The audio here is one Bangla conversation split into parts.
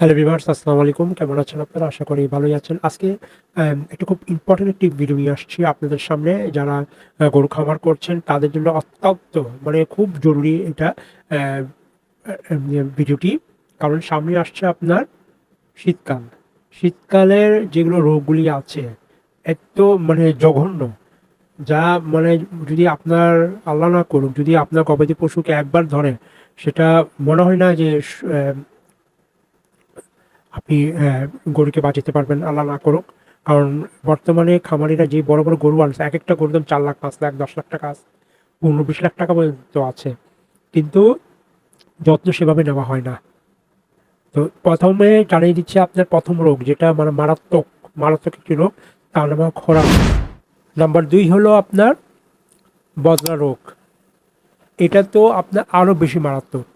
হ্যালো ভিভার্স আসসালামু আলাইকুম। কেমন আছেন আপনারা? আশা করি ভালোই আছেন। আজকে একটা খুব ইম্পর্টেন্ট একটি ভিডিও নিয়ে আসছি আপনাদের সামনে। যারা গরু খামার করছেন, তাদের জন্য অত্যন্ত মানে খুব জরুরি এটা ভিডিওটি কারণ সামনে আসছে আপনার শীতকাল। শীতকালের যেগুলো রোগগুলি আছে এত মানে জঘন্য। যা মানে যদি আপনার, আল্লাহ না করুক, যদি আপনার গবাদি পশুকে একবার ধরে সেটা মনে হয় না যে আপনি গরুকে বাঁচাতে পারবেন, আল্লাহ না করুক। কারণ বর্তমানে খামারিরা যে বড় বড় গরু আনছে এক একটা গরুর দাম চার লাখ, পাঁচ লাখ, দশ লাখ টাকা পনেরো, বিশ লাখ টাকা পর্যন্ত আছে। কিন্তু যত্ন সেভাবে নেওয়া হয় না। তো প্রথমে জানিয়ে দিচ্ছে আপনার প্রথম রোগ, যেটা মানে মারাত্মক মারাত্মক একটি রোগ, তার নাম খরা। নাম্বার দুই হলো আপনার বদলা রোগ। এটা তো আপনার আরও বেশি মারাত্মক।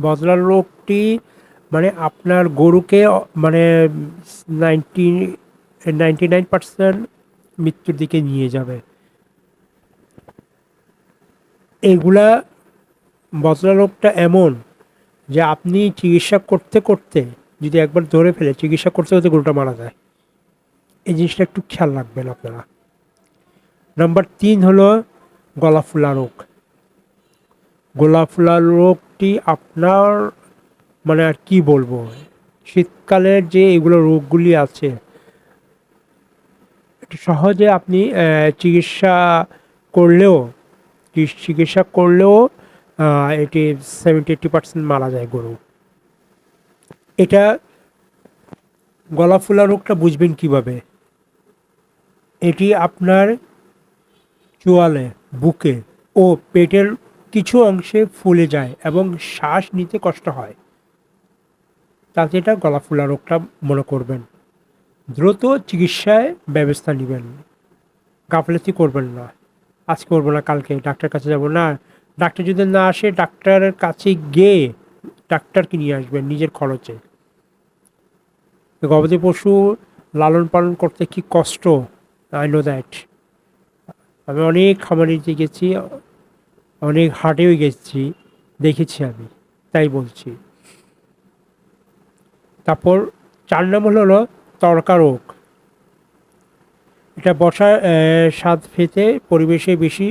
বদলা রোগটি মানে আপনার গরুকে মানে নাইনটি নাইনটি নাইন পার্সেন্ট মৃত্যুর দিকে নিয়ে যাবে। এগুলা বদলা রোগটা এমন যে আপনি চিকিৎসা করতে করতে, যদি একবার ধরে ফেলে চিকিৎসা করতে করতে গরুটা মারা যায়, এই জিনিসটা একটু খেয়াল রাখবেন আপনারা। নাম্বার তিন হলো গলা ফুলা রোগ। গলা ফুলা রোগটি আপনার মানে আর কি বলব? শীতকালের যে এগুলো রোগগুলি আছে সহজে আপনি চিকিৎসা করলেও চিকিৎসা করলেও এটি সেভেন্টি এইটি পার্সেন্ট মারা যায় গরু। এটা গলা ফোলা রোগটা বুঝবেন কীভাবে? এটি আপনার চোয়ালে, বুকে ও পেটের কিছু অংশে ফুলে যায় এবং শ্বাস নিতে কষ্ট হয়। তাতে এটা গলা ফোলা রোগটা মনে করবেন। দ্রুত চিকিৎসায় ব্যবস্থা নেবেন। গাফলেতি করবেন না। আজ করব না, কালকে। ডাক্তার কাছে যাব না। ডাক্তার যদি না আসে, ডাক্তারের কাছে গিয়ে ডাক্তারকে নিয়ে আসবেন নিজের খরচে। গবাদি পশু লালন পালন করতে কি কষ্ট? আই নো দ্যাট আমি অনেক খামারিতে গেছি অনেক হাটেও গেছি, দেখেছি আমি, তাই বলছি। তারপর চার নম্বর হলো তরকা রোগ এটা বর্ষার স্বাদ ফেতে পরিবেশে বেশি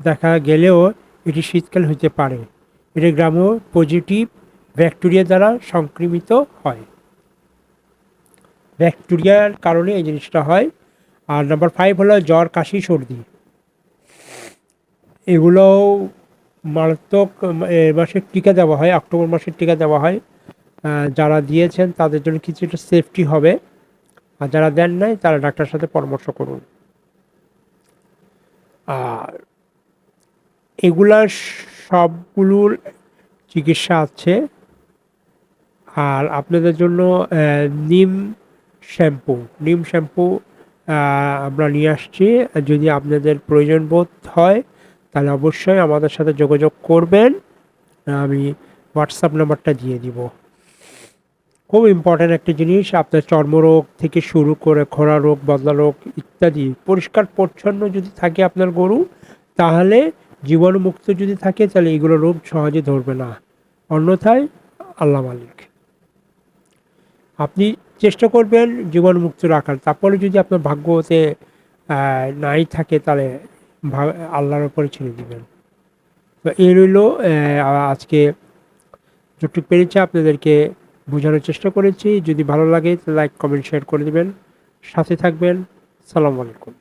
দেখা গেলেও এটি শীতকাল হতে পারে। এটি গ্রাম পজিটিভ ব্যাকটেরিয়া দ্বারা সংক্রমিত হয়। ব্যাকটেরিয়ার কারণে এই জিনিসটা হয়। আর নাম্বার ফাইভ হলো জ্বর, কাশি, সর্দি। এগুলোও মারাত্মক মাসের টিকা দেওয়া হয়, অক্টোবর মাসের টিকা দেওয়া হয়। যারা দিয়েছেন, তাদের জন্য কিছুটা সেফটি হবে। আর যারা দেন নাই, তারা ডাক্তারের সাথে পরামর্শ করুন। আর এগুলার সবগুলোর চিকিৎসা আছে। আর আপনাদের জন্য নিম শ্যাম্পু। নিম শ্যাম্পু আমরা নিয়ে আসছি। যদি আপনাদের প্রয়োজন বোধ হয়, তাহলে অবশ্যই আমাদের সাথে যোগাযোগ করবেন। আমি হোয়াটসঅ্যাপ নাম্বারটা দিয়ে দিব। খুব ইম্পর্ট্যান্ট একটা জিনিস, আপনার চর্মরোগ থেকে শুরু করে খরা রোগ, বদলা রোগ ইত্যাদি পরিষ্কার পরিচ্ছন্ন যদি থাকে আপনার গরু, তাহলে জীবাণুমুক্ত যদি থাকে, তাহলে এগুলো রোগ সহজে ধরবে না। অন্যথায় আল্লাহ মালিক। আপনি চেষ্টা করবেন জীবাণুমুক্ত রাখার। তারপরে যদি আপনার ভাগ্যতে নাই থাকে, তাহলে আল্লাহর উপরে ছেড়ে দিবেন। তো এই রইল আজকে যতটুকু পেরেছি আপনাদেরকে বোঝানোর চেষ্টা করেছি। যদি ভালো লাগে লাইক কমেন্ট শেয়ার করে দেবেন। সাথে থাকবেন। সালাম আলাইকুম।